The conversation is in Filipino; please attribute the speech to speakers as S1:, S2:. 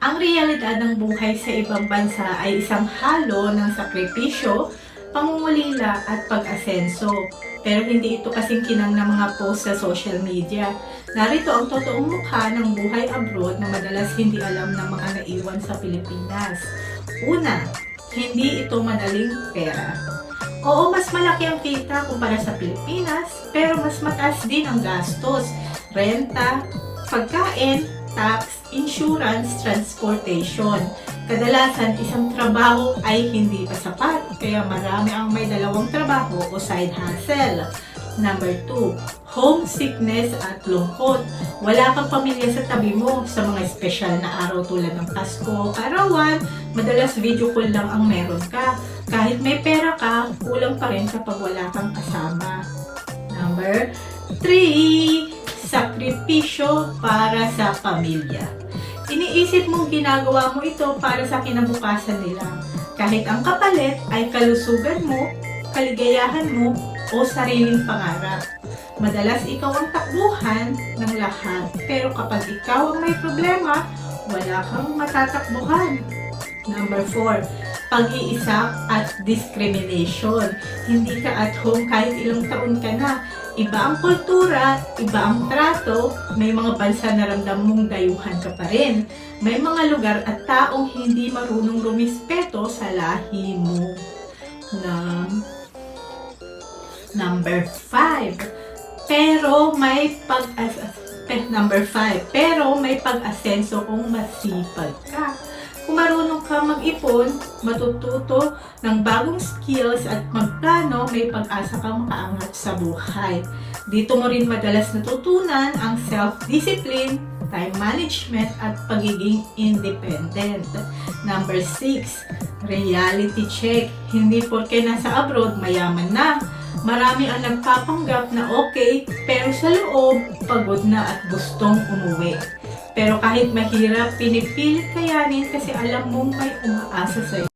S1: Ang realidad ng buhay sa ibang bansa ay isang halo ng sakripisyo, pangungulila at pag-asenso. Pero hindi ito kasing kinang ng mga post sa social media. Narito ang totoong mukha ng buhay abroad na madalas hindi alam ng mga naiwan sa Pilipinas. Una, hindi ito madaling pera. Oo, mas malaki ang kita kumpara sa Pilipinas, pero mas mataas din ang gastos, renta, pagkain, tax, insurance, transportation. Kadalasan, isang trabaho ay hindi pa sapat, kaya marami ang may dalawang trabaho o side hustle. Number 2, homesickness at lungkot. Wala kang pamilya sa tabi mo sa mga espesyal na araw tulad ng Pasko, Karawan, madalas video call lang ang meron ka. Kahit may pera ka, kulang pa rin kapag wala kang kasama. Number 3, sakripisyo para sa pamilya. Iniisip mong ginagawa mo ito para sa kinabukasan nila. Kahit ang kapalit ay kalusugan mo, kaligayahan mo, o sariling pangarap. Madalas ikaw ang takbuhan ng lahat. Pero kapag ikaw ang may problema, wala kang matatakbuhan. Number 4, pag-iisa at discrimination. Hindi ka at home kahit ilang taon ka na. Iba ang kultura, iba ang trato, may mga bansa na ramdam mong dayuhan ka pa rin. May mga lugar at taong hindi marunong rumispeto sa lahi mo. Na number 5. Pero may pag number 5. Pero may pag-asenso kung masipag ka. Kung marunong ka mag-ipon, matututo ng bagong skills at magplano, may pag-asa kang makaangat sa buhay. Dito mo rin madalas natutunan ang self-discipline, time management, at pagiging independent. Number 6, reality check. Hindi porke nasa abroad, mayaman na. Marami ang nagpapanggap na okay, pero sa loob, pagod na at gustong umuwi. Pero kahit mahirap, pinipilit kayanin kasi alam mong may umaasa sa'yo.